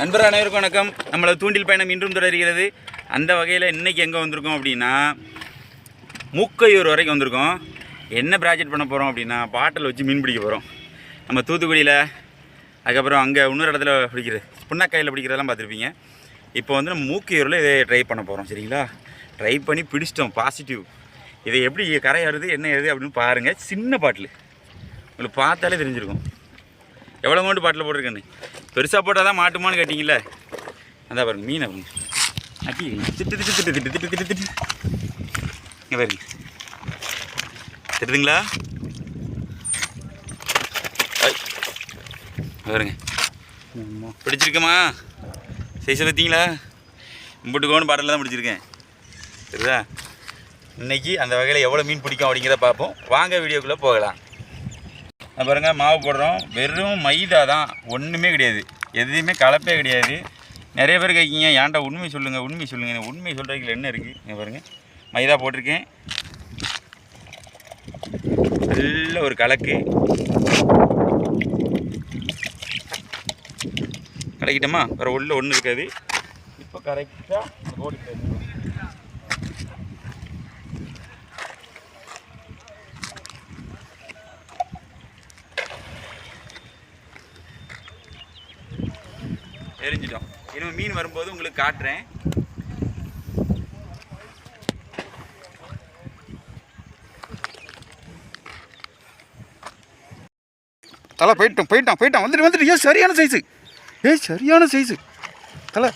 நண்பர் அனைவருக்கும் வணக்கம். நம்மளது தூண்டில் பயணம் இன்றும் தொடர்கிறது. அந்த வகையில் இன்றைக்கி எங்கே வந்திருக்கோம் அப்படின்னா மூக்கையூர் வரைக்கும் வந்திருக்கோம். என்ன ப்ராஜெக்ட் பண்ண போகிறோம் அப்படின்னா பாட்டில் வச்சு மீன் பிடிக்க போகிறோம் நம்ம தூத்துக்குடியில் அதுக்கப்புறம் அங்கே இன்னொரு இடத்துல பிடிக்கிறது புண்ணாக்காயில் பிடிக்கிறதெல்லாம் பார்த்துருப்பீங்க. இப்போ வந்து நம்ம மூக்கையூரில் இதை ட்ரை பண்ண போகிறோம் சரிங்களா? ட்ரை பண்ணி பிடிச்சிட்டோம் பாசிட்டிவ் இதை எப்படி கரை வருது என்ன ஏறுது அப்படின்னு பாருங்கள் சின்ன பாட்டில். உங்களுக்கு பார்த்தாலே தெரிஞ்சிருக்கும். எவ்வளோ அமௌண்ட் பாட்டில் போட்டிருக்கேன்னு? பெருசாக போட்டால் தான் மாட்டுமான்னு கேட்டிங்கல்ல? அதான் பாருங்க மீன் பாருங்க. அட்டி திட்டு திட்டு திட்டு திட்டு திட்டு திட்டு திட்டு. இங்கே பாருங்க. திட்டுதுங்களா பாருங்க. பிடிச்சிருக்கமா? சைஸை பார்த்தீங்களா இம்புட்டுக்கோன்னு பாட்டில் தான் பிடிச்சிருக்கேன். சரிதா இன்றைக்கி அந்த வகையில் எவ்வளோ மீன் பிடிக்கும் அப்படிங்கிறத பார்ப்போம். வாங்க வீடியோக்குள்ளே போகலாம். பாருங்கள் பாருங்க மாவு போடுறோம். வெறும் மைதா தான். ஒன்றுமே கிடையாது. எதுவுமே கலப்பே கிடையாது. நிறைய பேர் கேட்கீங்க ஏன்டா உண்மை சொல்லுங்கள் உண்மை சொல்லுங்கள் உண்மை சொல்கிறதுக்கு என்ன இருக்குது இங்கே பாருங்கள் மைதா போட்டிருக்கேன். நல்ல ஒரு கலக்கு. கலக்கிட்டோமா? வேறு உள்ள ஒன்றும் இருக்காது. இப்போ கரெக்டாக போட்டு எரிஞ்சிட்டோம் இனிமேல் மீன் வரும்போது உங்களுக்கு காட்டுறேன். தலை போயிட்டோம் போயிட்டான் போயிட்டான். வந்துட்டு வந்துட்டு ஏன் சரியான சைஸு ஏய் சரியான சைஸு தலை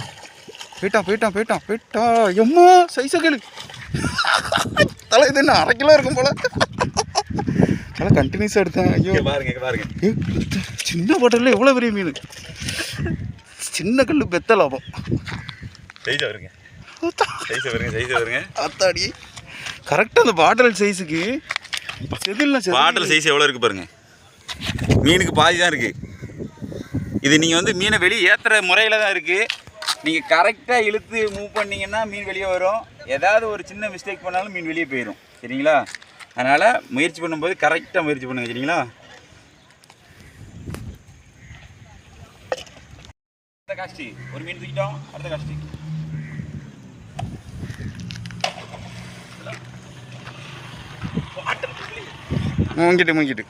போயிட்டான் போயிட்டான் போயிட்டான் போயிட்டா. எம்மா சைஸை கேளு. தலை இது என்ன அரை கிலோ இருக்கும் போல. தலை கண்டினியூஸாக எடுத்தேன். ஐயோ. பாருங்க பாருங்க. சின்ன பாட்டில் எவ்வளோ பெரிய மீன்? சின்ன கல் பெத்த லாபம். சைஸை வருங்க. சைஸை வருங்க சைஸை வருங்க. அத்தாடி. கரெக்டாக அந்த பாட்டில் சைஸுக்கு செதில்ல பாட்டில் சைஸ் எவ்வளோ இருக்குது பாருங்க. மீனுக்கு பாதி தான் இருக்குது இது நீங்கள் வந்து மீனை வெளியே ஏற்றுற முறையில் தான் இருக்குது நீங்கள் கரெக்டாக இழுத்து மூவ் பண்ணீங்கன்னா மீன் வெளியே வரும். ஏதாவது ஒரு சின்ன மிஸ்டேக் பண்ணாலும் மீன் வெளியே போயிடும் சரிங்களா? அதனால் முயற்சி பண்ணும்போது கரெக்டாக முயற்சி பண்ணுங்க சரிங்களா? அடுத்த காஸ்டி ஒரு மீன் தூக்கிட்டோம் அடுத்த காஸ்டி மூங்கிட்டு மூங்கிட்டு.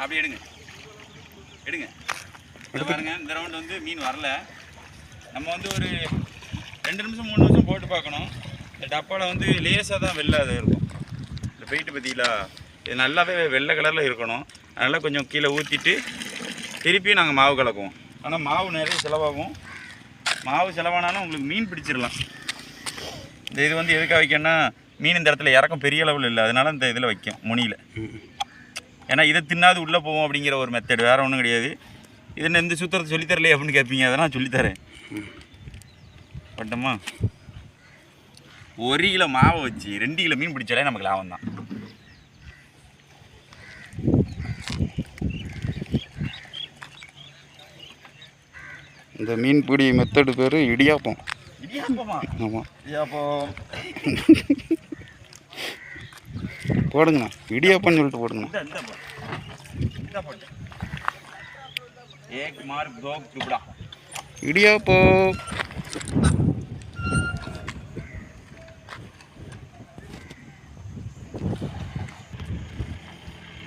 அப்படி எடுங்க. எடுங்க. இங்க பாருங்க இந்த ரவுண்ட் வந்து மீன் வரல. நம்ம வந்து ஒரு ரெண்டு நிமிஷம் மூணு நிமிஷம் போட்டு பார்க்கணும். இந்த டப்பாவில் வந்து லேசாக தான் வெள்ளை அது இருக்கும். போயிட்டு பார்த்தீங்களா இது நல்லாவே வெள்ளை கலரில் இருக்கணும். அதனால் கொஞ்சம் கீழே ஊற்றிட்டு திருப்பி நாங்கள் மாவு கலக்குவோம். ஆனால் மாவு நிறைய செலவாகும். மாவு செலவானாலும் உங்களுக்கு மீன் பிடிச்சிடலாம். இந்த இது வந்து எதுக்காக வைக்கணும்னா மீன் இந்த இடத்துல இறக்கம் பெரிய அளவில் இல்லை. அதனால இந்த இதில் வைக்கும் முனியில். ஏன்னா இதை தின்னாது உள்ளே போவோம் அப்படிங்கிற ஒரு மெத்தட் வேறு ஒன்றும் கிடையாது. இது இந்த சுத்தத்தை சொல்லித்தரலையே அப்படின்னு கேட்பீங்க. அதெல்லாம் சொல்லித்தரேன். பட்டமா? ஒரு கிலோ மாவை வச்சு ரெண்டு கிலோ மீன் பிடிச்சாலே நமக்கு லாபம் தான் இந்த மீன் பிடி மெத்தடு பேர் இடியாப்பம். இடியாப்பமா? ஆமாம் இடியாப்பம். போடுங்கண்ணா. இடியாப்பம்னு சொல்லிட்டு போடுங்கண்ணா. ஏக் மார்க் தோ டுபடா இடியாப்பம்.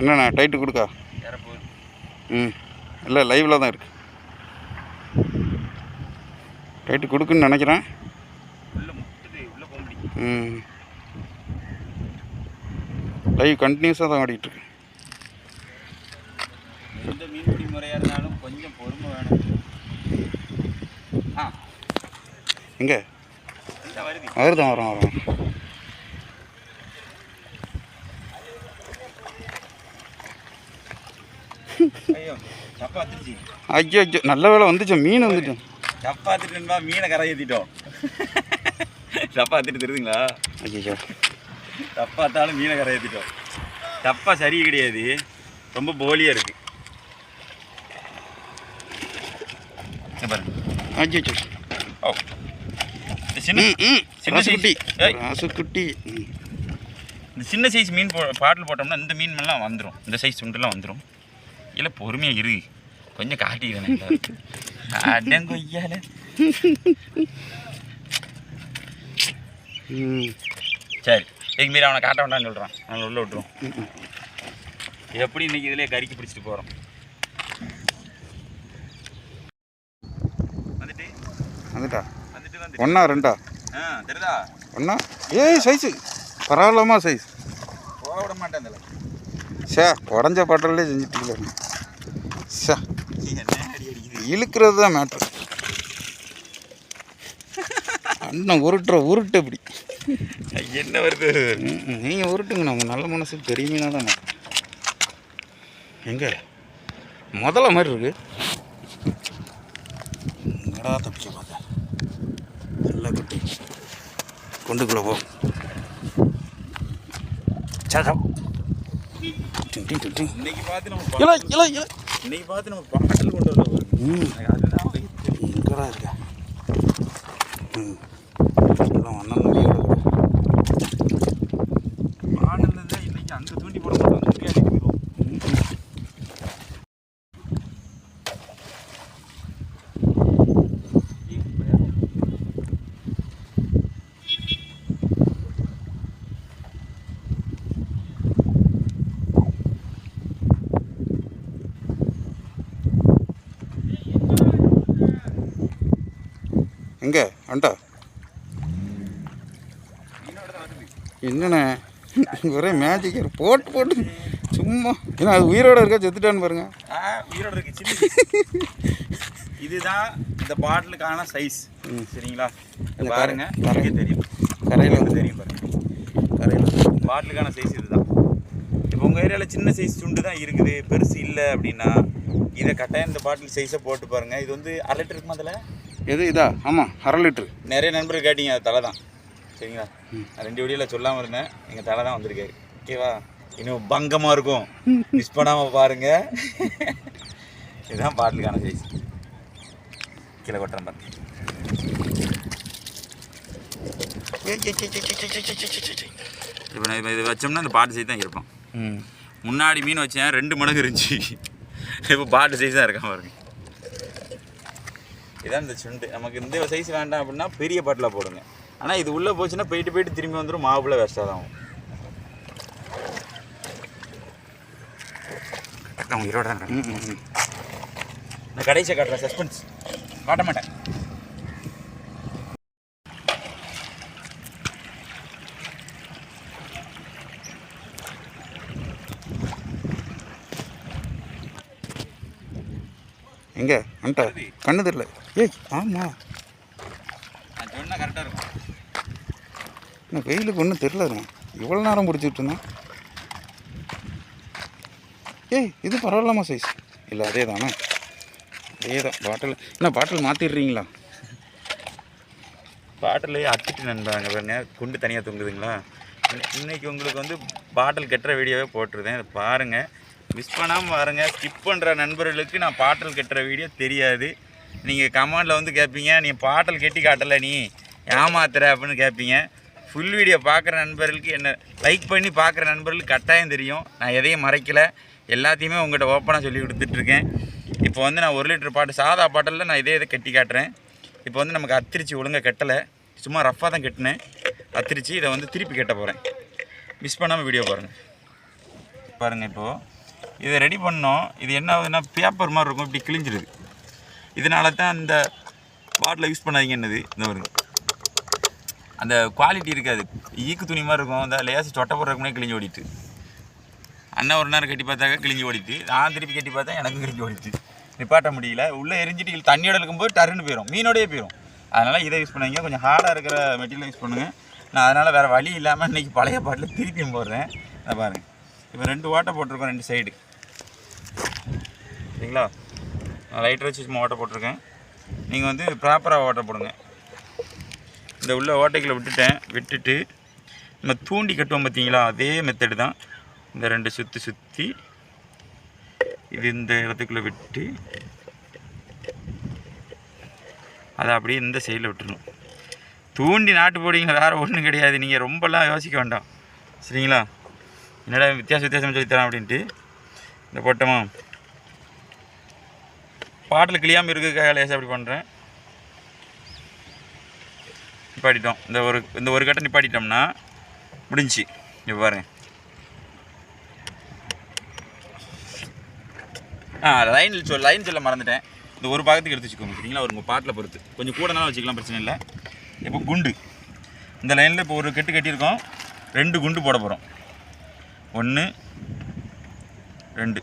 என்னண்ணா டைட்டு கொடுக்கா? ம் இல்லை லைவில் தான் இருக்கு. டைட்டு கொடுக்குன்னு நினைக்கிறேன். உள்ள முட்டுது உள்ள போக முடியும் ம். லைவ் கண்டினியூஸாக தான் ஆடிட்டு இருக்கு. எந்த மீன்பிடி முறையாக இருந்தாலும் கொஞ்சம் பொறுமை வேணும். ஆ. எங்கே? இந்த வருது. அவர் தான் வரோம் வரோம். ஐயோ ஐயோ நல்ல வேலை வந்துச்சு மீன் வந்துச்சு தப்பாத்துட்டுன்பா மீனை கரை ஏற்றிட்டோம் தப்பாத்துட்டு தெரியுதுங்களா? ஐயோ தப்பாத்தாலும் மீனை கரை ஏற்றிட்டோம் தப்பா சரி கிடையாது. ரொம்ப போலியாக இருக்கு. இங்க பாருங்க. ஐயோ ஓ. சின்ன சின்ன ம் இந்த சின்ன சைஸ் மீன் போ பாட்டில் போட்டோம்னா இந்த மீன் எல்லாம் வந்துடும் இந்த சைஸ் துண்டுலாம் வந்துடும் இல்லை பொறுமையாக இரு. கொஞ்சம் காட்டிக்கிறேன் அடங்கொய்யால ம். சரி இதுக்கு மீறி அவனை காட்ட வேண்டாம்னு சொல்கிறான் அவனை உள்ள விட்டுரும் ம், ம். எப்படி இன்னைக்கு இதுலயே கறிக்கு பிடிச்சிட்டு போகிறோம் வந்துட்டு? வந்துட்டா? வந்துட்டு வந்துட்டு. ஒன்றா ரெண்டா? ஆ தெரியுதா? ஒன்றா ஏய் சைஸு பரவாயில்லமா சைஸ் போக விட மாட்டேன் இதில். சே உடஞ்ச பாட்டிலே செஞ்சுட்டீங்களே சே இழுக்கிறது தான் மேட்ரு அண்ணன் உருட்டுற உருட்டு இப்படி. என்ன வருது? நீங்கள் உருட்டுங்க நம்ம நல்ல மனசுக்கு பெரிய மீனாக தான் எங்கே? முதல்ல மாதிரி இருக்கு. எங்கடா தப்பிச்சு பார்த்தேன் நல்லா குட்டி. கொண்டுக்குள்ள போ. சதம் டிங் டிங் டிங் பார்த்து இல இல இல. இன்னைக்கு பார்த்து நம்ம பாட்டில் கொண்டு வரல பாருங்க. அதுதான். எங்கடா இருக்க. ம். எல்லாம் அண்ணன் நம்பியோட பாட்டில் தான் இன்னைக்கு அங்கே தூண்டி போட மாட்டோம் தூண்டி அடிக்க போயிடுவோம் எங்கே? அண்டா என்னண்ணே? ஒரே மேஜிக் போட்டு போட்டு. சும்மா. ஏன்னா அது உயிரோட இருக்கா? செத்துட்டான்னு பாருங்க. ஆ உயிரோட இருக்கு. இதுதான் இந்த பாட்டிலுக்கான சைஸ் ம். சரிங்களா? பாருங்க. தெரியும். கரையில் வந்து தெரியும் பாருங்க. கரையில் பாட்டிலுக்கான சைஸ் இதுதான். இப்போ உங்கள் ஏரியாவில் சின்ன சைஸ் துண்டு தான் இருக்குது. பெருசு இல்லை அப்படின்னா இதை கட்டாயம் இந்த பாட்டில் சைஸை போட்டு பாருங்க. இது வந்து அரை லிட்டர் இருக்குமா அதில்? எது இதா ஆமாம் அரை லிட்ரு நிறைய நண்பர்கள் கேட்டீங்க அது தலை தான் சரிங்களா ரெண்டு வீடியோவில் சொல்லாமல் இருந்தேன் எங்கள் தலை தான் வந்திருக்காரு ஓகேவா இன்னும் பங்கமாக இருக்கும் மிஸ் பண்ணாமல் பாருங்க இதுதான் பாட்டிலுக்கான சைஸ் கீழே கொட்டுறேன் பாருங்க இப்போ நான் இது வச்சோம்னா இந்த பாட்டு சைஸ் தான் இருப்போம் ம் முன்னாடி மீன் வச்சேன் ரெண்டு மடங்கு இருந்துச்சு இப்போ பாட்டு சைஸ் தான் இருக்கான் பாருங்க இதான் இந்த சுண்டு. நமக்கு இந்த சைஸ் வேண்டாம் அப்படின்னா பெரிய பாட்டில் போடுங்க. ஆனால் இது உள்ளே போச்சுன்னா போயிட்டு போயிட்டு திரும்பி வந்துடும் மாவுல வேஸ்ட்டாக தான் ஆகும். அவன் இருபது தான் நான் கடைசியை காட்டுறேன் சஸ்பென்ஸ் காட்ட மாட்டேன். எங்கே? அண்டா கண்ணு தெரியல. ஏய் ஆமாம் கரெக்டாக இருக்கும் இன்னும் வெயிலுக்கு ஒன்றும் தெரிலங்க இவ்வளோ நேரம் பிடிச்சிட்டு இருந்தேன். ஏய் இது பரவாயில்லாமா சைஸ் இல்லை அதே தானே அதே தான் பாட்டில் என்ன பாட்டில் மாற்றிடுறீங்களா பாட்டிலே அத்திட்டு நண்பாங்க பாருங்க குண்டு தனியாக தொங்குதுங்களா? இன்னை- இன்னைக்கு உங்களுக்கு வந்து பாட்டில் கட்டுற வீடியோவே போட்டிருந்தேன். இதை பாருங்கள் மிஸ் பண்ணாமல் பாருங்கள் ஸ்கிப் பண்ணுற நண்பர்களுக்கு நான் பாட்டல் கட்டுற வீடியோ தெரியாது. நீங்கள் கமெண்டில் வந்து கேட்பீங்க நீ பாட்டல் கட்டி காட்டலை நீ. ஏமாத்துற அப்படின்னு கேட்பீங்க ஃபுல் வீடியோ பார்க்குற நண்பர்களுக்கு என்ன லைக் பண்ணி பார்க்குற நண்பர்களுக்கு கட்டாயம் தெரியும். நான் எதையும் மறைக்கலை. எல்லாத்தையுமே உங்கள்கிட்ட ஓப்பனாக சொல்லி கொடுத்துட்ருக்கேன். இப்போ வந்து நான் ஒரு லிட்டர் பாட்டு சாதா பாட்டிலில் நான் இதே இதை கட்டி காட்டுறேன். இப்போ வந்து நமக்கு அத்திரிச்சு ஒழுங்காக கட்டலை. சும்மா ரஃப்பாக தான் கட்டினேன். அத்திரிச்சு இதை வந்து திருப்பி கட்ட போகிறேன் மிஸ் பண்ணாமல் வீடியோ பாருங்கள் பாருங்கள் இப்போது இதை ரெடி பண்ணோம். இது என்ன ஆகுதுன்னா பேப்பர் மாதிரி இருக்கும். இப்படி கிழிஞ்சிருது. இதனால தான் அந்த பாட்டில் யூஸ் பண்ணாதீங்க என்னது? இந்த அந்த குவாலிட்டி இருக்காது. ஈக்கு துணி மாதிரி இருக்கும். அந்த லேசு சொட்டை போடுறதுக்கு கிழிஞ்சு ஓடிட்டு. அண்ணன் ஒரு நேரம் கட்டி பார்த்தாக்க கிழிஞ்சு ஓடிட்டு. நான் திருப்பி கட்டி பார்த்தா எனக்கும் கிழிஞ்சு ஓடிட்டு. நிப்பாட்ட முடியல. உள்ளே எரிஞ்சிட்டு இழுத்து தண்ணியோட இருக்கும்போது டருன்னு போயிடும் மீனோடையே போயிடும் அதனால் இதை யூஸ் பண்ணுங்க கொஞ்சம் ஹார்டாக இருக்கிற மெட்டீரியல் யூஸ் பண்ணுங்கள் நான் அதனால் வேறு வழி இல்லாமல் இன்றைக்கி பழைய பாட்டில் திருப்பியும் போடுறேன். அதை பாருங்கள் இப்போ ரெண்டு ஓட்டை போட்டிருக்கோம் ரெண்டு சைடு சரிங்களா? நான் லைட்டர் வச்சு சும்மா ஓட்டை போட்டிருக்கேன். நீங்கள் வந்து ப்ராப்பராக ஓட்டை போடுங்க. இந்த உள்ள ஓட்டைகளை விட்டுட்டேன். விட்டுட்டு நம்ம தூண்டி கட்டுவோம் பார்த்தீங்களா? அதே மெத்தடு தான். இந்த ரெண்டு சுற்றி சுற்றி இது இந்த இடத்துக்குள்ளே விட்டு அதை அப்படியே இந்த சைடில் விட்டுணும் தூண்டி நாட்டு போடுவீங்க வேறு ஒன்றும் கிடையாது. நீங்கள் ரொம்பலாம் யோசிக்க வேண்டாம். சரிங்களா? என்னடா வித்தியாச வித்தியாசம் சொல்லி தரேன் அப்படின்ட்டு. இந்த போட்டோமா? பாட்டில் கிளியாமல் இருக்கிறதுக்காக லேசாக அப்படி பண்ணுறேன் நிப்பாட்டிட்டோம். இந்த ஒரு இந்த ஒரு கட்டை நிப்பாட்டிட்டோம்னா முடிஞ்சுச்சு இப்போ பாருங்க ஆ லைன் சொல் லைன் சொல்ல மறந்துட்டேன். இந்த ஒரு பாகத்துக்கு எடுத்து வச்சுக்கோங்க சரிங்களா? ஒரு உங்கள் பாட்டில் பொறுத்து. கொஞ்சம் கூடனாலும் வச்சுக்கலாம் பிரச்சனை இல்லை. இப்போ குண்டு. இந்த லைனில் இப்போ ஒரு கெட்டு கட்டியிருக்கோம். ரெண்டு குண்டு போட போகிறோம் ஒன்று ரெண்டு.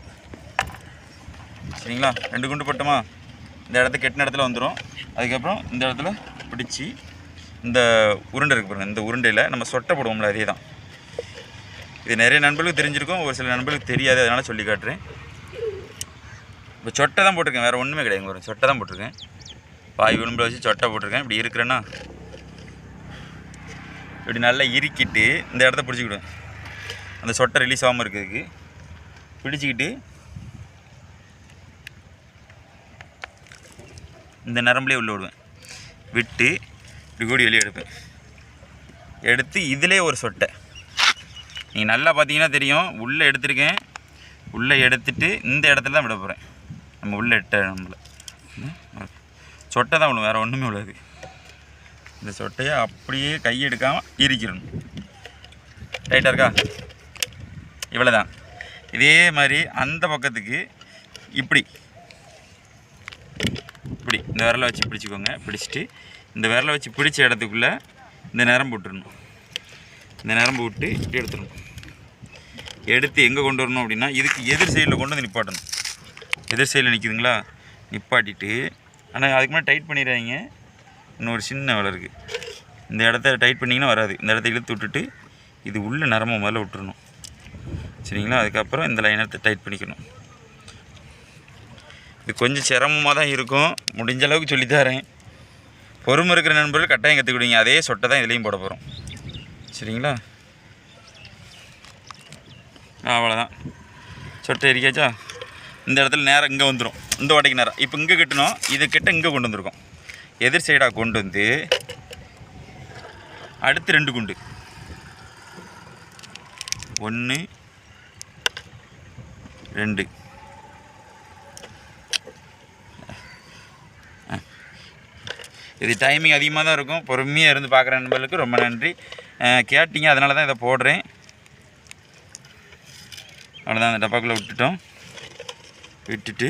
சரிங்களா? ரெண்டு குண்டு போட்டோமா? இந்த இடத்த கெட்டின இடத்துல வந்துடும் அதுக்கப்புறம் இந்த இடத்துல பிடிச்சி இந்த உருண்டை இருக்கு பாருங்கள் இந்த உருண்டையில் நம்ம சொட்டை போடுவோம்ல அதே தான் இது நிறைய நண்பர்களுக்கு தெரிஞ்சிருக்கும் ஒரு சில நண்பர்களுக்கு தெரியாது அதனால் சொல்லி காட்டுறேன். இப்போ சொட்டை தான் போட்டிருக்கேன் வேறு ஒன்றுமே கிடையாது ஒரு சொட்டை தான் போட்டிருக்கேன். பாய் விளிம்பில் வச்சு சொட்டை போட்டிருக்கேன் இப்படி இருக்கிறேன்னா. இப்படி நல்லா இறுக்கிட்டு இந்த இடத்த பிடிச்சிக்கிடுவேன். அந்த சொட்டை ரிலீஸ் ஆகாமல் இருக்கிறதுக்கு பிடிச்சிக்கிட்டு இந்த நரம்புலேயே உள்ள விடுவேன். விட்டு இப்படி கூடி வெளியே எடுப்பேன். எடுத்து இதிலே ஒரு சொட்டை. நீங்கள் நல்லா பார்த்தீங்கன்னா தெரியும். உள்ளே எடுத்திருக்கேன். உள்ளே எடுத்துட்டு இந்த இடத்துல தான் விட போகிறேன் நம்ம உள்ளே இட்ட நம்மள. சொட்டை தான் விழும். வேறு ஒன்றுமே உள்ளது இந்த சொட்டையை அப்படியே கையெடுக்காமல் இரிக்கிடணும் ரைட்டாக இருக்கா? இவ்வளோ தான் இதே மாதிரி அந்த பக்கத்துக்கு இப்படி. இப்படி இந்த விரலை வச்சு பிடிச்சிக்கோங்க. பிடிச்சிட்டு இந்த விரலை வச்சு பிடிச்ச இடத்துக்குள்ளே இந்த நரம்பு விட்டுறணும். இந்த நரம்பு விட்டு இப்படி எடுத்துடணும். எடுத்து எங்கே கொண்டு வரணும் அப்படின்னா இதுக்கு எதிர் சைடில் கொண்டு வந்து நிப்பாட்டணும். எதிர் சைடில் நிற்குதுங்களா நிப்பாட்டிட்டு ஆனால் அதுக்கு முன்னாடி டைட் பண்ணிடுறாங்க இன்னொரு சின்ன வேலை இருக்குது இந்த இடத்த டைட் பண்ணிங்கன்னா வராது. இந்த இடத்த இழுத்து விட்டுட்டு இது உள்ள நரம்பு முதல்ல விட்டுறணும். சரிங்களா? அதுக்கப்புறம் இந்த லைனை டைட் பண்ணிக்கணும். இது கொஞ்சம் சிரமமாக தான் இருக்கும். முடிஞ்ச அளவுக்கு சொல்லித்தரேன் பொறுமை இருக்கிற நண்பர்கள் கட்டாயம் கற்றுக்கிடுங்க அதே சொட்டை தான் இதுலேயும் போட போகிறோம் சரிங்களா? அவ்வளோதான் சொட்டை எரிக்காச்சா இந்த இடத்துல நேரம் இங்கே வந்துடும் இந்த வாட்டைக்கு நேரம். இப்போ இங்கே கட்டணும். இது கிட்ட இங்கே கொண்டு வந்திருக்கோம். எதிர் சைடாக கொண்டு வந்து அடுத்து ரெண்டு குண்டு. ஒன்று ரெண்டு. இது டைமிங் அதிகமாக தான் இருக்கும். பொறுமையாக இருந்து பார்க்குற நண்பர்களுக்கு ரொம்ப நன்றி. கேட்டிங்க அதனால தான் இதை போடுறேன். அவ்வளோதான் அந்த டப்பாக்குள்ளே விட்டுட்டோம். விட்டுட்டு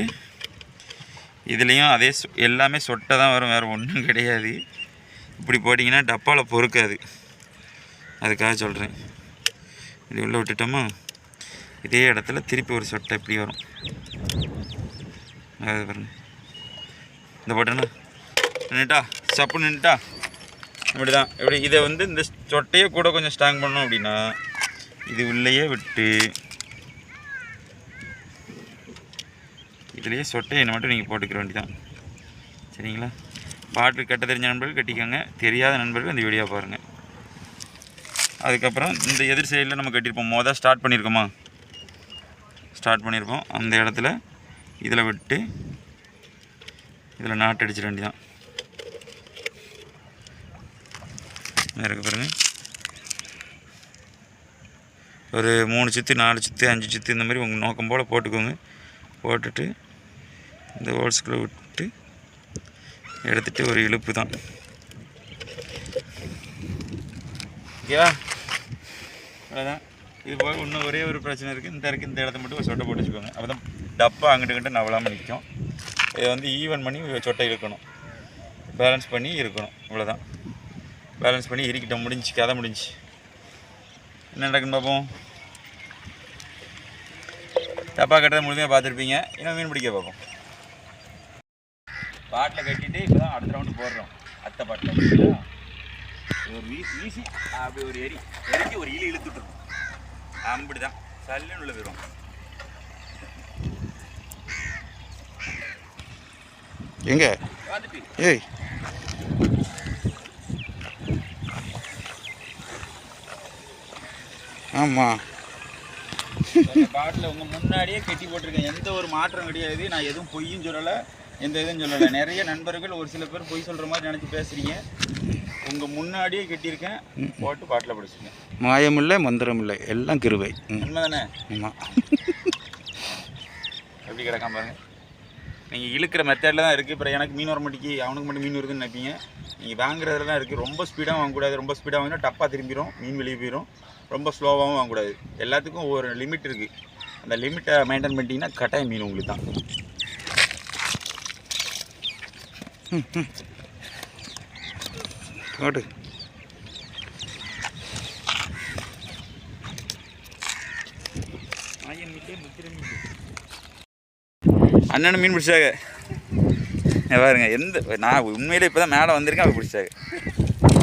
இதுலேயும் அதே எல்லாமே சொட்டை தான் வரும் வேறு ஒன்றும் கிடையாது. இப்படி போட்டிங்கன்னா டப்பாவில் பொறுக்காது. அதுக்காக சொல்கிறேன் இது உள்ளே விட்டுட்டோமா? இதே இடத்துல திருப்பி ஒரு சொட்டை இப்படி வரும். அது பாருங்க. இந்த போட்டேன்னா நின்றுட்டா சப்பு நின்றுட்டா இப்படி தான் இப்படி இதை வந்து இந்த சொட்டையை கூட கொஞ்சம் ஸ்ட்ராங் பண்ணோம் அப்படின்னா இது உள்ளேயே விட்டு இதுலேயே சொட்டையை மட்டும் நீங்கள் போட்டுக்கிற வேண்டிதான். சரிங்களா? பாட்டு கட்ட தெரிஞ்ச நண்பர்கள் கட்டிக்கோங்க. தெரியாத நண்பர்கள் இந்த வீடியோ பாருங்கள் அதுக்கப்புறம் இந்த எதிர் சைடில் நம்ம கட்டியிருப்போம். மொதல் ஸ்டார்ட் பண்ணியிருக்கோமா? ஸ்டார்ட் பண்ணியிருப்போம். அந்த இடத்துல இதில் விட்டு இதில் நாட்டு அடிச்சிட வேண்டியதான் இருக்கு பாருங்க. ஒரு மூணு சுற்றி நாலு சுற்றி அஞ்சு சுற்றி இந்த மாதிரி உங்கள் நோக்கம் போல் போட்டுக்கோங்க. போட்டுட்டு இந்த ஹோல்ஸ்குள்ளே விட்டு எடுத்துட்டு ஒரு இழுப்பு தான். ஓகேவா? அவ்வளோதான் இது போக இன்னும் ஒரே ஒரு பிரச்சனை இருக்குது இந்த இருக்கு இந்த இடத்த மட்டும் ஒரு சொட்டை போட்டு வச்சுக்கோங்க. அப்போ தான் டப்பா அங்கிட்டு கிட்ட நவலாமல் நிற்கும் இதை வந்து ஈவன் பண்ணி சொட்டை இழுக்கணும். பேலன்ஸ் பண்ணி இருக்கணும். இவ்வளோதான் பேலன்ஸ் பண்ணி இருக்கிட்டோம் முடிஞ்சு. கதை முடிஞ்சு. என்ன நடக்குன்னு பார்ப்போம். டப்பா கட்டுறதை முழுமையாக பார்த்துருப்பீங்க. இன்னும் மீன் பிடிக்க பார்ப்போம். பாட்டில் கட்டிட்டு இப்போ தான் அடுத்த ரவுண்டு போடுறோம். அத்தை பாட்டில். ஒரு வீசி வீசி அப்படி ஒரு எரி. எரிக்க ஒரு இழு இழுத்துட்டுருக்கோம் அப்படி தான் சல்லுன்னு உள்ள போயிடும் எங்க ஏய் ஆமாம் பாட்டில் உங்கள் முன்னாடியே கட்டி போட்டிருக்கேன். எந்த ஒரு மாற்றம் கிடையாது. நான் எதுவும் பொய்யும் சொல்லலை எந்த இதுவும் சொல்லலை. நிறைய நண்பர்கள் ஒரு சில பேர் பொய் சொல்கிற மாதிரி நினச்சி பேசுகிறீங்க உங்கள் முன்னாடியே கட்டியிருக்கேன். போட்டு பாட்டில் பிடிச்சிருக்கேன். மாயமில்லை மந்திரமில்லை எல்லாம் கிருவை. ம். உண்மை தானே ஆமாம் எப்படி கிடக்காம பாருங்க. நீங்கள் இழுக்கிற மெத்தடில் தான் இருக்குது அப்புறம் எனக்கு மீன் வர மாட்டேங்கி அவனுக்கு மட்டும் மீன் வருதுன்னு நினைப்பீங்க. நீங்கள் வாங்குறதுல தான் இருக்குது ரொம்ப ஸ்பீடாக வாங்கக்கூடாது. ரொம்ப ஸ்பீடாக வாங்கினா டப்பாக திரும்பிடும் மீன் வெளியே போயிடும் ரொம்ப ஸ்லோவாகவும் வாங்கக்கூடாது. எல்லாத்துக்கும் ஒரு லிமிட் இருக்குது அந்த லிமிட்டை மெயின்டைன் பண்ணிட்டீங்கன்னா கட்டாய மீன் உங்களுக்கு தான். போடு அண்ணனும் மீன் பிடிச்சாங்க. பாருங்க எந்த நான் உண்மையிலே இப்போ தான் மேலே வந்திருக்கேன் அவங்க பிடிச்சாங்க.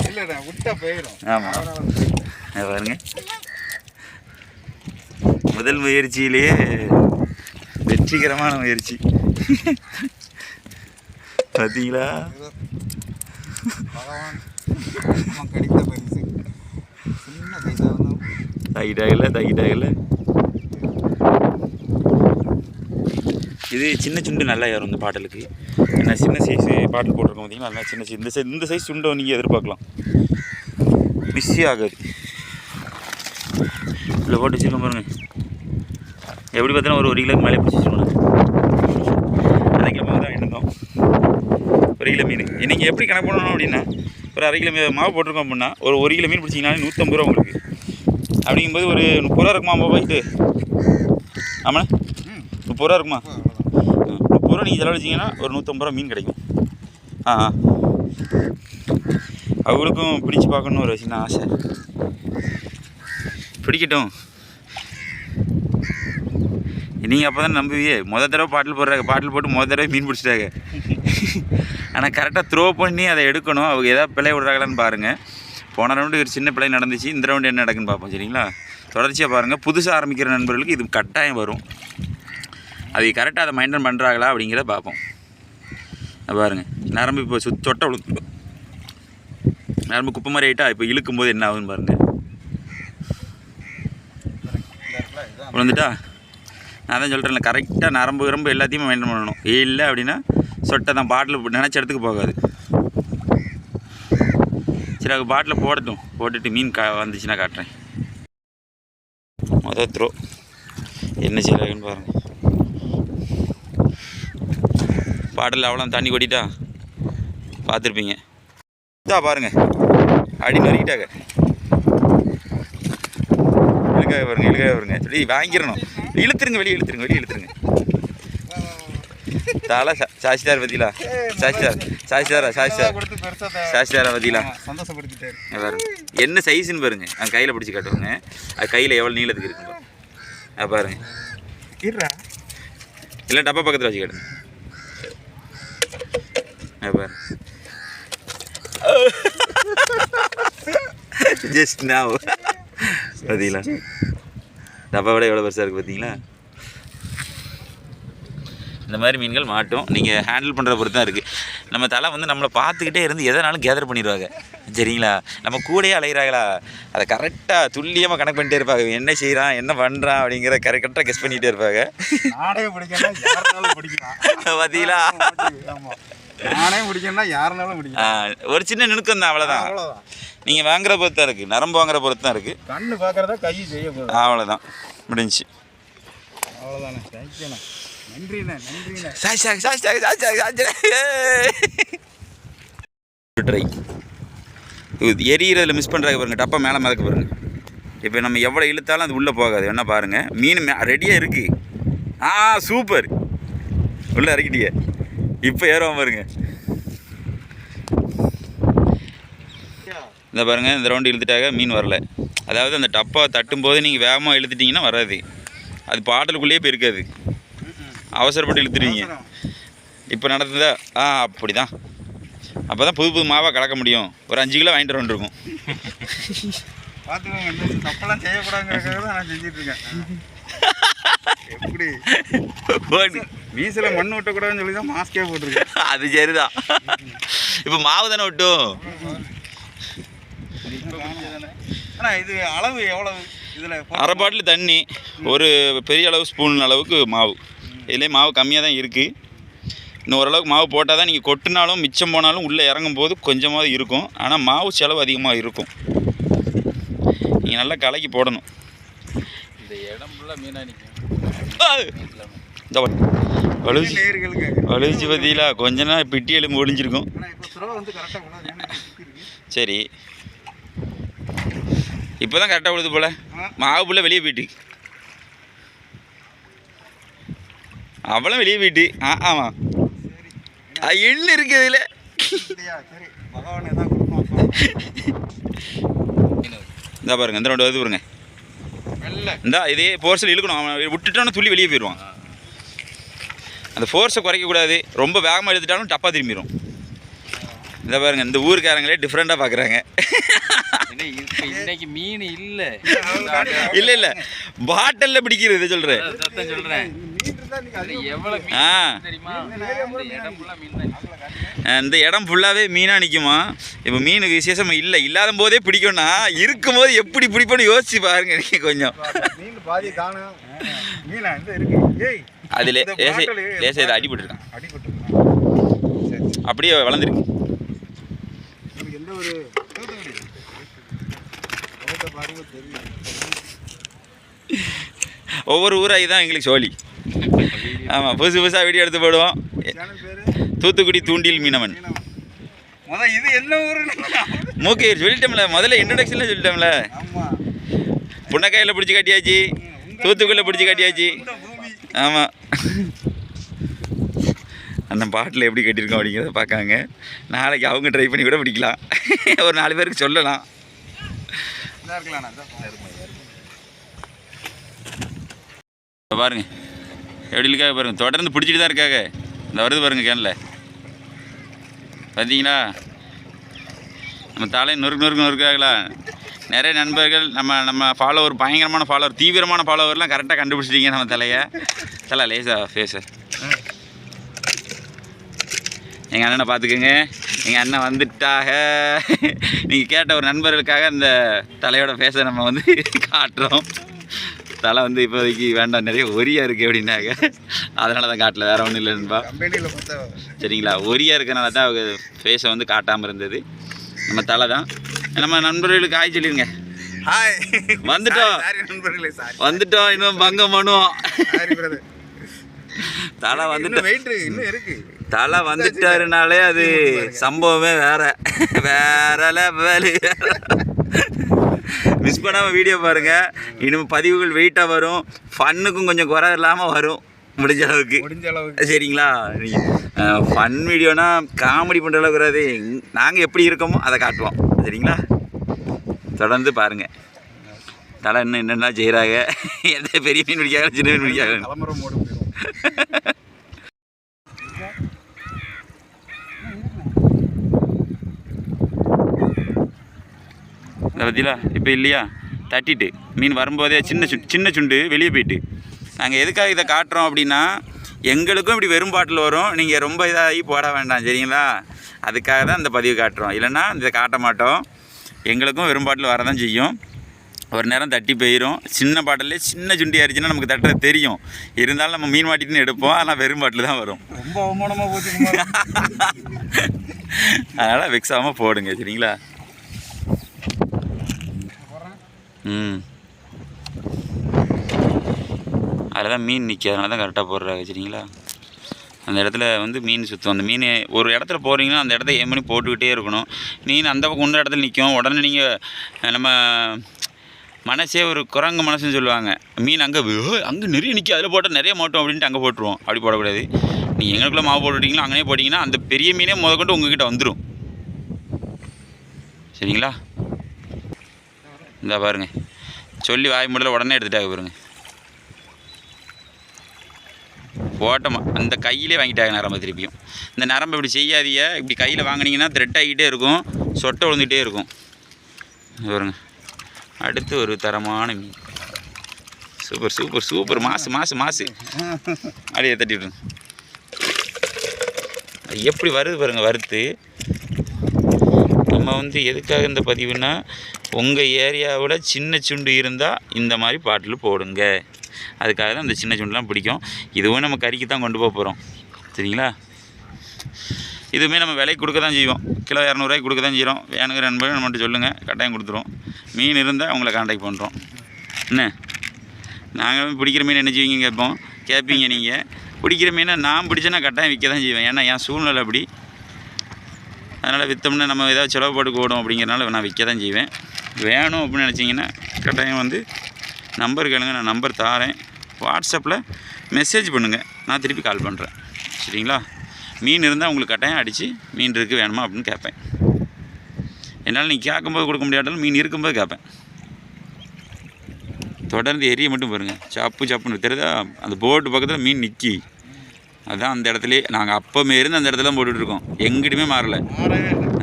இல்லைடா விட்டா போயிடும். ஆமாம் பாருங்க. முதல் முயற்சியிலேயே வெற்றிகரமான முயற்சி. பார்த்தீங்களா கடித்த பரிசு சின்ன சைஸாக இருந்தாலும் தாக்கிட்டாகல இது சின்ன சுண்டு நல்லா ஏறும் இந்த பாட்டலுக்கு ஏன்னா சின்ன சைஸ் பாட்டில் போட்டிருக்கோம் பார்த்தீங்கன்னா நல்லா சின்ன சைஸ் இந்த சைஸ் இந்த சைஸ் சுண்டை நீங்கள் எதிர்பார்க்கலாம். பிஸி ஆகாது. இதில் போட்டு வச்சுருக்கோம் பாருங்க. எப்படி பார்த்தாலும் ஒரு ஒரு கிலோ மேலே பிடிச்சிருக்கோம் அரை கிலோ தான் இருந்தோம் ஒரு கிலோ மீன். நீங்கள் எப்படி கணக்கு பண்ணணும் அப்படின்னா ஒரு அரை கிலோ மாவு போட்டிருக்கோம் அப்படின்னா ஒரு ஒரு கிலோ மீன் பிடிச்சிங்கனாலே நூற்றம்பது ரூபா உங்களுக்கு. அப்படிங்கும்போது ஒரு முப்பது ரூபா இருக்குமா ரூபாய்க்கு ஆமாண்ணே. ம். முப்பது ரூபா இருக்குமா? முப்பது ரூபா நீங்கள் செலவழிச்சிங்கன்னா ஒரு நூற்றம்பது ரூபா மீன் கிடைக்கும். ஆ ஆ. அவங்களுக்கும் பிடிச்சு பார்க்கணுன்னு ஒரு சின்ன ஆசை. பிடிக்கட்டும். நீங்கள் அப்போ தான் நம்புவியே மொதல் தடவை பாட்டில் போடுறாங்க. பாட்டில் போட்டு மொதல் தடவை மீன் பிடிச்சிட்டாங்க. ஆனால் கரெக்டாக த்ரோ பண்ணி அதை எடுக்கணும். அவங்க எதாவது பிழை விடுறாங்களான்னு பாருங்கள் போன ரவுண்டு ஒரு சின்ன பிழை நடந்துச்சு. இந்த ரவுண்டு என்ன நடக்குன்னு பார்ப்போம் சரிங்களா? தொடர்ச்சியாக பாருங்கள் புதுசாக ஆரம்பிக்கிற நண்பர்களுக்கு இது கட்டாயம் வரும். அது கரெக்டாக அதை மெயின்டைன் பண்ணுறாங்களா அப்படிங்கிறத பார்ப்போம். பாருங்கள் நரம்பு இப்போ சுத் தொட்ட விழுந்து நரம்பு குப்பை மாதிரி ஆகிட்டா இப்போ இழுக்கும் போது என்ன ஆகுதுன்னு பாருங்கள் விழுந்துட்டா? நான் தான் சொல்கிறேன்ல கரெக்டாக நரம்பு கிரம்பு எல்லாத்தையுமே மெயின்டைன் பண்ணணும். இல்லை அப்படின்னா சொட்டை தான் பாட்டில் நினச்ச இடத்துக்கு போகாது. சரி அது பாட்டில் போடட்டும். போட்டுட்டு மீன் கா வந்துச்சுன்னா காட்டுறேன். மொதல் த்ரோ என்ன செய்யறாங்கன்னு பாருங்கள் பாட்டில் அவ்வளோ தண்ணி கொட்டிட்டா? பார்த்துருப்பீங்க. இதா பாருங்கள் அடி நறுக்கிட்டாங்க. இழுக்காக பாருங்க இழுக்காக பாருங்க. சொல்லி வாங்கிடணும். இழுத்துருங்க வெளியே இழுத்துருங்க வெளியே இழுத்துருங்க. தலை சாட்சிதார் பத்திலா கொடுத்து பெருசாக தே- சாட்சிதாரா பத்திலா சந்தோஷப்படுத்திட்டாரு. என்ன சைஸ்ன்னு பாருங்க. நான் கையில் பிடிச்சி காட்டுவாங்க. அது கையில் எவ்வளோ நீளத்துக்கு இருக்கு பாருங்க. இல்லை டப்பா பக்கத்தில் வச்சு காட்டுங்க. ஜஸ்ட் நாவ் பார்த்தீங்களா டப்பா விட எவ்வளோ பெருசாக இருக்குது பார்த்தீங்களா இந்த மாதிரி மீன்கள் மாட்டும். நீங்கள் ஹேண்டில் பண்ணுற பொறுத்து தான் இருக்குது நம்ம தலை வந்து நம்மளை பார்த்துக்கிட்டே இருந்து எதனாலும் கேதர் பண்ணிடுவாங்க. சரிங்களா? நம்ம கூடயே அலைகிறாங்களா அதை கரெக்டாக துல்லியமாக கணக்கு பண்ணிட்டே இருப்பாங்க. என்ன செய்கிறான் என்ன பண்ணுறான் அப்படிங்கிற கரெக்டாக கெஸ் பண்ணிகிட்டே இருப்பாங்க. பார்த்தீங்களா நானே பிடிக்கணும்னா யாருனாலும் ஆ, பிடிக்கலாம். ஒரு சின்ன நுணுக்கம் தான் அவ்வளோதான் நீங்கள் வாங்குற பொறுத்து தான் இருக்குது நரம்பு வாங்குற பொறுத்து தான் இருக்குது கண்ணு பார்க்கறதா கை செய்யக்கூடாது அவ்வளோதான் முடிஞ்சு அவ்வளோதானே தேங்க்யூண்ணே சாய் சாய் சாய் ட்ரை. இது மிஸ் பண்ணுறாங்க பாருங்கள் டப்பா மேலே மிதக்க பாருங்க. இப்போ நம்ம எவ்வளோ இழுத்தாலும் அது உள்ளே போகாது வேணா பாருங்கள் மீன் மே ரெடியாக இருக்குது ஆ சூப்பர் உள்ளே இறக்கிட்டியே. இப்போ ஏறுவோம் பாருங்க. இந்த பாருங்க இந்த ரவுண்டு இழுத்துட்டாக மீன் வரல. அதாவது அந்த டப்பா தட்டும் போது நீங்கள் வேகமாக இழுத்துட்டிங்கன்னா வராது. அது பாட்டலுக்குள்ளேயே போய் இருக்காது அவசரப்பட்டு இழுத்துருவீங்க இப்போ நடந்ததா? ஆ அப்படி தான் அப்போ தான் புது புது மாவாக கலக்க முடியும். ஒரு அஞ்சு கிலோ வாங்கிட்டு வந்துருக்கும் பார்த்துக்கோங்க தப்பெல்லாம் செய்யக்கூடாதுங்கிறதுக்காக தான் நான் எப்படி? மீசில் மண் விட்டக்கூடாதுன்னு சொல்லி தான் மாஸ்கே போட்டிருக்கேன். அது சரிதான். இப்போ மாவு தானே விட்டும் ஆனால் இது அளவு எவ்வளவு? இதில் அரை பாட்டில் தண்ணி ஒரு பெரிய அளவு ஸ்பூன் அளவுக்கு மாவு. இதுலேயே மாவு கம்மியாக தான் இருக்குது இன்னும் ஓரளவுக்கு மாவு போட்டால் தான் நீங்கள் கொட்டினாலும் மிச்சம் போனாலும் உள்ளே இறங்கும் போது கொஞ்சமாவது இருக்கும். ஆனால் மாவு செலவு அதிகமாக இருக்கும். நீங்கள் நல்லா கலக்கி போடணும். இந்த இடம் ஃபுல்லாக மீனாக நிற்கும். வலிச்சு பார்த்தீங்களா கொஞ்ச நேரம் பிட்டி எலும்பு இருக்கு. சரி. இப்போ தான் கரெக்டாக விழுது போல. மாவு புள்ள வெளியே போயிட்டு அவளும் வெளியே போயிட்டு. ஆ ஆமாம் எள்ளு இருக்கு கொடுப்போம் இந்த பாருங்க இந்த ரெண்டு வருது பாருங்க. இந்த இதே ஃபோர்ஸில் இழுக்கணும். அவன் விட்டுட்டோன்னு துள்ளி வெளியே போயிடுவான். அந்த ஃபோர்ஸை குறைக்கக்கூடாது ரொம்ப வேகமாக எடுத்துட்டாலும் டப்பா திரும்பிடும் இந்த பாருங்க இந்த ஊருக்காரங்களே டிஃப்ரெண்ட்டாக பார்க்குறாங்க இன்னைக்கு மீன் இல்லை. இல்லை இல்லை. பாட்டிலில் பிடிக்கிறது சொல்கிறேன் சொல்கிறேன் ஆ. இந்த இடம் ஃபுல்லாகவே மீனாக நிற்குமா இப்போ மீனுக்கு விசேஷம் இல்லை இல்லாத போதே பிடிக்கும்னா இருக்கும்போது எப்படி பிடிப்போன்னு யோசிச்சு பாருங்க நீங்கள் கொஞ்சம். மீன் பாதி காணும் மீனா இந்த இருக்கு. ஏய் அதில் இந்த லேசை லேசை இதை அடிபட்டுருக்கான். அப்படியே வளர்ந்துருக்கு. எந்த ஒரு ஒவ்வொரு ஊராக தான் எங்களுக்கு சோழி. ஆமாம் புதுசு புதுசாக வீடியோ எடுத்து போடுவோம். தூத்துக்குடி தூண்டில் மீனவன். இது என்ன ஊருன்னு மூக்கையர் சொல்லிட்டோம்ல முதல்ல இன்ட்ரடக்ஷனில் சொல்லிட்டோம்ல. ஆமா. புன்னக்காயில் பிடிச்சி கட்டியாச்சு. தூத்துக்குடியில் பிடிச்சி கட்டியாச்சு. ஆமாம் அந்த பாட்டில் எப்படி கட்டியிருக்கோம் அப்படிங்கிறத பார்க்காங்க. நாளைக்கு அவங்க ட்ரை பண்ணி கூட பிடிக்கலாம். ஒரு நாலு பேருக்கு சொல்லலாம். இதா. எப்படி இருக்காங்க பாருங்கள் தொடர்ந்து பிடிச்சிட்டு தான் இருக்காங்க. இந்த வருது பாருங்கள் கேனில். பார்த்தீங்களா நம்ம தலை நொறுக்கு நொறுக்கு நொறுக்காங்களா நிறைய நண்பர்கள் நம்ம நம்ம ஃபாலோவர் பயங்கரமான ஃபாலோவர் தீவிரமான ஃபாலோவர்லாம் கரெக்டாக கண்டுபிடிச்சிட்டீங்க நம்ம தலையை. தலை லேசா ஃபேஸு எங்கள் அண்ணனை பார்த்துக்குங்க. எங்கள் அண்ணன் வந்துட்டாக. நீங்கள் கேட்ட ஒரு நண்பர்களுக்காக இந்த தலையோட ஃபேஸை நம்ம வந்து காட்டுறோம். தலை வந்து இப்போதைக்கு வேண்டாம் நிறைய ஒரியா இருக்குது அப்படின்னாங்க. அதனால தான் காட்டல வேற ஒன்றும் இல்லைன்பா சரிங்களா? ஒரியா இருக்கனால தான் அவங்க ஃபேஸை வந்து காட்டாமல் இருந்தது. நம்ம தலை தான். நம்ம நண்பர்களுக்கு ஆய் சொல்லிடுங்க ஹாய் வந்துட்டோம். வந்துட்டோம். இன்னும் பங்கம் பண்ணுவோம். தலை வந்துட்டு தலை வந்துட்டாருனாலே அது சம்பவமே வேற. வேற லெவலு மிஸ் பண்ணாமல் வீடியோ பாருங்க. இன்னும் பதிவுகள் வெயிட்டாக வரும். ஃபன்னுக்கும் கொஞ்சம் குறை இல்லாமல் வரும். முடிஞ்ச அளவுக்கு. முடிஞ்ச அளவுக்கு. சரிங்களா? ஃபன் வீடியோனா காமெடி பண்ணுற அளவுக்கு வராது. நாங்கள் எப்படி இருக்கோமோ அதை காட்டுவோம். சரிங்களா? தொடர்ந்து பாருங்கள் தலை இன்னும் என்னென்ன செய்கிறாங்க எந்த பெரிய மீன் பிடிக்காங்க சின்ன மீன் பிடிக்காங்க பற்றிலா இப்போ இல்லையா? தட்டிட்டு. மீன் வரும்போதே சின்ன சு சின்ன சுண்டு வெளியே போயிட்டு. நாங்கள் எதுக்காக இதை காட்டுறோம் அப்படின்னா எங்களுக்கும் இப்படி வெறும் பாட்டில் வரும். நீங்கள் ரொம்ப இதாகி போட வேண்டாம் சரிங்களா? அதுக்காக தான் இந்த பதிவு காட்டுறோம். இல்லைன்னா இதை காட்ட மாட்டோம். எங்களுக்கும் வெறும் பாட்டில் வரதான் செய்யும். ஒரு நேரம் தட்டி போயிடும் சின்ன பாட்டிலே சின்ன சுண்டி ஆயிடுச்சுன்னா நமக்கு தட்டுறது தெரியும். இருந்தாலும் நம்ம மீன் மாட்டின்னு எடுப்போம். ஆனால் வெறும் பாட்டில் தான் வரும். ரொம்ப அவமானமாக போச்சு. அதனால் வெக்ஸாமல் போடுங்க சரிங்களா? ம். அதில் தான் மீன் நிற்கி அதனால தான் கரெக்டாக போடுறாங்க சரிங்களா? அந்த இடத்துல வந்து மீன் சுற்றும் அந்த மீன் ஒரு இடத்துல போகிறீங்கன்னா அந்த இடத்த ஏன் பண்ணி போட்டுக்கிட்டே இருக்கணும். மீன் அந்த பக்கம் உண்ட இடத்துல நிற்கும் உடனே நீங்கள் நம்ம மனசே ஒரு குரங்கு மனசுன்னு சொல்லுவாங்க. மீன் அங்கே அங்கே நிறைய நிற்கும் அதில் போட்டால் நிறைய மாட்டோம் அப்படின்ட்டு அங்கே போட்டுருவோம். அப்படி போடக்கூடாது. நீங்கள் எங்களுக்குள்ளே மாவு போட்டுவிட்டீங்களோ அங்கேயே போட்டிங்கன்னா அந்த பெரிய மீனே முதற்கொண்டு உங்ககிட்ட வந்துடும் சரிங்களா? இந்த பாருங்க. சொல்லி வாய் முடியல உடனே எடுத்துட்டாங்க பாருங்க. ஓட்டமா அந்த கையிலே வாங்கிட்டாங்க நரம்பு திருப்பியும். இந்த நரம்பு இப்படி செய்யாதீங்க. இப்படி கையில் வாங்குனீங்கன்னா த்ரெட் ஆகிட்டே இருக்கும். சொட்டை விழுந்துகிட்டே இருக்கும். பாருங்க. அடுத்து ஒரு தரமான மீன். Super super super. மாசு மாசு மாசு. அப்படியே தட்டி விடுங்க அது எப்படி வருது பாருங்க வறுத்து. வந்து எதுக்காக இந்த பதிவுனா உங்கள் ஏரியாவில் சின்ன சுண்டு இருந்தால் இந்த மாதிரி பாட்டில் போடுங்க. அதுக்காக தான் இந்த சின்ன சுண்டுலாம் பிடிக்கும். இதுவும் நம்ம கறிக்கு தான் கொண்டு போக போகிறோம் சரிங்களா? இதுவுமே நம்ம விலைக்கு கொடுக்க தான் செய்வோம். கிலோ இரநூறுவாய்க்கு கொடுக்க தான் செய்கிறோம் வேணுங்கிற நண்பர்கள் நம்மகிட்ட சொல்லுங்கள் கட்டாயம் கொடுத்துருவோம். மீன் இருந்தால் உங்களை காண்டாக்ட் பண்ணுறோம் என்ன? நாங்களும் பிடிக்கிற மீன் என்ன செய்வீங்க கேட்போம். கேட்பீங்க நீங்கள் பிடிக்கிற மீனை நான் பிடிச்சேன்னா கட்டாயம் விற்க தான் செய்வேன். ஏன்னா என் சூழ்நிலை அப்படி. அதனால் விற்றோம்னா நம்ம ஏதாவது செலவு போட்டு ஓடும் அப்படிங்கிறனால நான் விற்க தான் செய்வேன். வேணும் அப்படின்னு நினச்சிங்கன்னா கட்டாயம் வந்து நம்பர் கேளுங்க நான் நம்பர் தாரேன் வாட்ஸ்அப்பில் மெசேஜ் பண்ணுங்கள் நான் திருப்பி கால் பண்ணுறேன் சரிங்களா? மீன் இருந்தால் உங்களுக்கு கட்டாயம் அடித்து மீன் இருக்குது வேணுமா அப்படின்னு கேட்பேன். என்னால் நீ கேட்கும்போது கொடுக்க முடியாட்டாலும் மீன் இருக்கும்போது கேட்பேன். தொடர்ந்து எரிய மட்டும் பாருங்கள் சப்பு சப்புன்னு தெரியுதா? அந்த போட்டு பக்கத்தில் மீன் நிற்கி அதுதான் அந்த இடத்துலயே நாங்கள் அப்போமே இருந்து அந்த இடத்துல போட்டுட்டு இருக்கோம் எங்கிட்டுமே மாறல.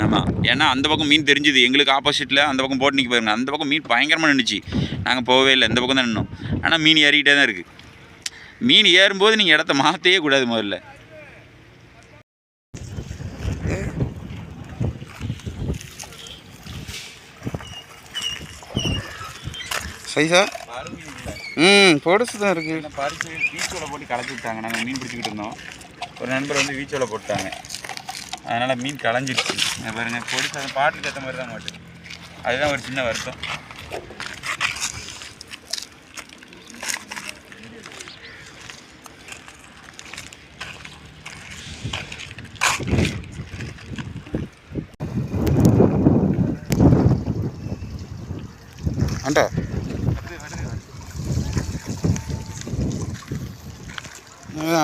ஆமாம் ஏன்னா அந்த பக்கம் மீன் தெரிஞ்சுது. எங்களுக்கு ஆப்போசிட்டில் அந்த பக்கம் போட்டு நிற்க பாருங்க. அந்த பக்கம் மீன் பயங்கரமாக நின்றுச்சு நாங்கள் போகவே இல்லை. இந்த பக்கம் தான் நின்னோம். ஆனால் மீன் ஏறிக்கிட்டே தான் இருக்குது மீன் ஏறும்போது நீங்கள் இடத்த மாற்றவே கூடாது முதல்ல. சைஸா ம் பொடுசு தான் இருக்குது பறிச்சு வீச்சோல போட்டு கலச்சி விட்டாங்க. நாங்கள் மீன் பிடிச்சிக்கிட்டு இருந்தோம். ஒரு நண்பர் வந்து வீச்சோல போட்டாங்க. அதனால் மீன் களைஞ்சிருச்சு பாருங்கள் பாருங்க பொடிச்சு அந்த பாட்டுக்கு ஏற்ற மாதிரி தான் மாட்டேன் அதுதான் ஒரு சின்ன வருத்தம்.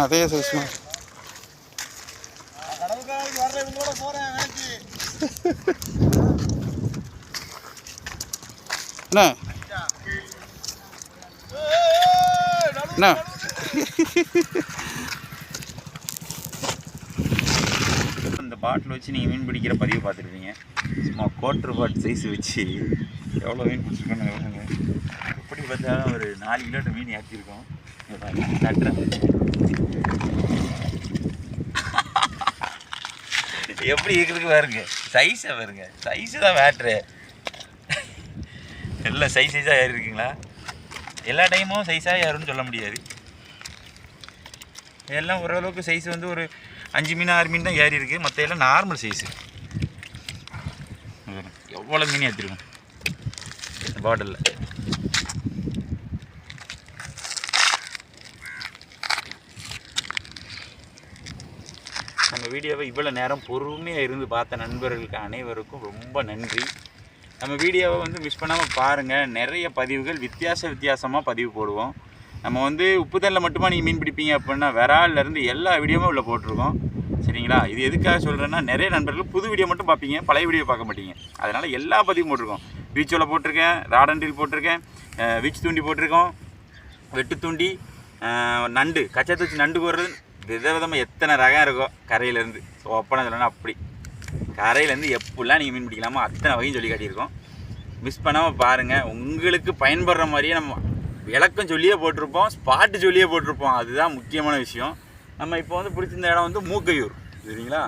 அதே சைஸ் தான். என்ன? என்ன? அந்த பாட்டில் வச்சு நீங்கள் மீன் பிடிக்கிற பதிவு பார்த்துருப்பீங்க. சும்மா கோட்டர் பாட் சைஸ் வச்சு. எவ்வளோ மீன் பிடிச்சிருக்கோன்னு பாருங்க எப்படி பார்த்தாலும் ஒரு நாலு கிலோட்டு மீன் ஏற்றிருக்கோம் இங்க எப்படி இருக்கிறதுக்கு பாருங்க சைஸை பாருங்க. சைஸு தான் மேட்ரு எல்லாம் சைஸ் சைஸாக ஏறிருக்குங்களா? எல்லா டைமும் சைஸாக ஏறும்னு சொல்ல முடியாது. எல்லாம் ஓரளவுக்கு சைஸ் வந்து ஒரு அஞ்சு மீன் ஆறு மீன் தான் ஏறி இருக்குது மற்ற எல்லாம் நார்மல் சைஸு எவ்வளோ மீன் ஏற்றிருக்கும் பார்டரில் நம்ம வீடியோவை இவ்வளோ நேரம் பொறுமையாக இருந்து பார்த்த நண்பர்களுக்கு அனைவருக்கும் ரொம்ப நன்றி. நம்ம வீடியோவை வந்து மிஸ் பண்ணாமல் பாருங்கள் நிறைய பதிவுகள் வித்தியாச வித்தியாசமாக பதிவு போடுவோம். நம்ம வந்து உப்புத்தல்ல மட்டுமா நீங்கள் மீன் பிடிப்பீங்க அப்படின்னா விரால்லேருந்து எல்லா வீடியோவும் உள்ள போட்டிருக்கோம். சரிங்களா? இது எதுக்காக சொல்கிறேன்னா நிறைய நண்பர்கள் புது வீடியோ மட்டும் பார்ப்பீங்க பழைய வீடியோ பார்க்க மாட்டீங்க. அதனால் எல்லா பதிவும் போட்டிருக்கோம். பீச்சோல போட்டிருக்கேன் ராடன்டில் போட்டிருக்கேன் வீச்சு தூண்டி போட்டிருக்கோம் வெட்டு தூண்டி நண்டு கச்சத்தை வச்சு நண்டு போடுறது விதவிதமாக எத்தனை ரகம் இருக்கும் கரையிலேருந்து. ஸோ ஒப்பனை சொல்லணும் அப்படி. கரையிலேருந்து எப்படிலாம் நீங்கள் மீன் பிடிக்கலாமோ அத்தனை வகையும் சொல்லி காட்டியிருக்கோம். மிஸ் பண்ணாமல் பாருங்கள் உங்களுக்கு பயன்படுற மாதிரியே நம்ம விளக்கம் சொல்லியே போட்டிருப்போம் ஸ்பாட்டு சொல்லியே போட்டிருப்போம். அதுதான் முக்கியமான விஷயம். நம்ம இப்போ வந்து பிடிச்சிருந்த இடம் வந்து மூக்கையூர் சரிங்களா?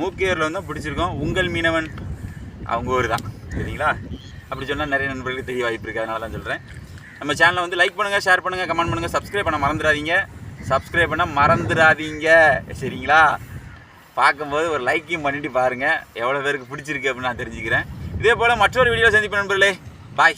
மூக்கையூரில் வந்து பிடிச்சிருக்கோம். உங்கள் மீனவன் அவங்க ஊர் தான் சரிங்களா? அப்படி சொன்னால் நிறைய நண்பர்களுக்கு தெரிய வாய்ப்பு இருக்குது அதனால தான் சொல்கிறேன் நம்ம சேனலை வந்து லைக் பண்ணுங்கள் ஷேர் பண்ணுங்கள் கமெண்ட் பண்ணுங்கள் சப்ஸ்கிரைப் பண்ண மறந்துடாதீங்க. சப்ஸ்கிரைப் பண்ண மறந்துடாதீங்க. சரிங்களா? பார்க்கும்போது ஒரு லைக்கையும் பண்ணிவிட்டு பாருங்கள் எவ்வளோ பேருக்கு பிடிச்சிருக்கு அப்படின்னு நான் தெரிஞ்சுக்கிறேன். இதே போல் மற்றொரு வீடியோ சந்திப்பேன் நண்பர்களே. பாய்